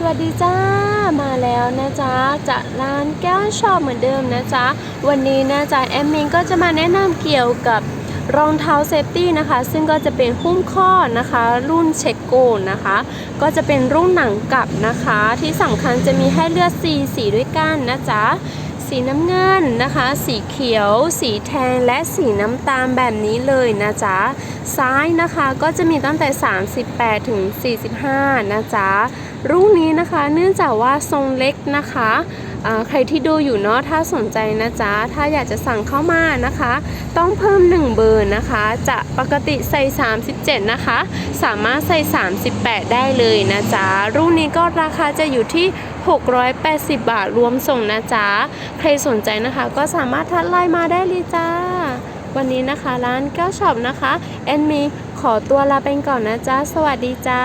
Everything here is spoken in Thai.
สวัสดีจ้ามาแล้วนะจ๊ะจากร้านแก้วชอบเหมือนเดิมนะจ๊ะวันนี้นะจ๊ะแอมมิงก็จะมาแนะนำเกี่ยวกับรองเท้าเซฟตี้นะคะ ซึ่งก็จะเป็นหุ้มข้อนะคะ รุ่นเช็คโกนนะคะ ก็จะเป็นรุ่นหนังกลับนะคะ ที่สำคัญจะมีให้เลือก4สีด้วยกันนะจ๊ะ สีน้ำเงินนะคะ สีเขียว สีแทนและสีน้ำตาลแบบนี้เลยนะจ๊ะซ้ายนะคะก็จะมีตั้งแต่ 38 ถึง 45 นะจ๊ะรุ่นนี้นะคะ เนื่องจากว่าทรงเล็กนะคะใครที่ดูอยู่เนาะถ้าสนใจนะจ๊ะ ถ้าอยากจะสั่งเข้ามานะคะ ต้องเพิ่ม 1 เบอร์นะคะ จะปกติใส่ 37 นะคะ สามารถใส่ 38 ได้เลยนะจ๊ะ รุ่นนี้ก็ราคาจะอยู่ที่ 680 บาทรวมส่งนะจ๊ะ ใครสนใจนะคะ ก็สามารถทัดไลน์มาได้เลยจ้า วันนี้นะคะร้านแก้วช็อปนะคะ แอนมีขอตัวลาไปก่อนนะจ๊ะ สวัสดีจ้า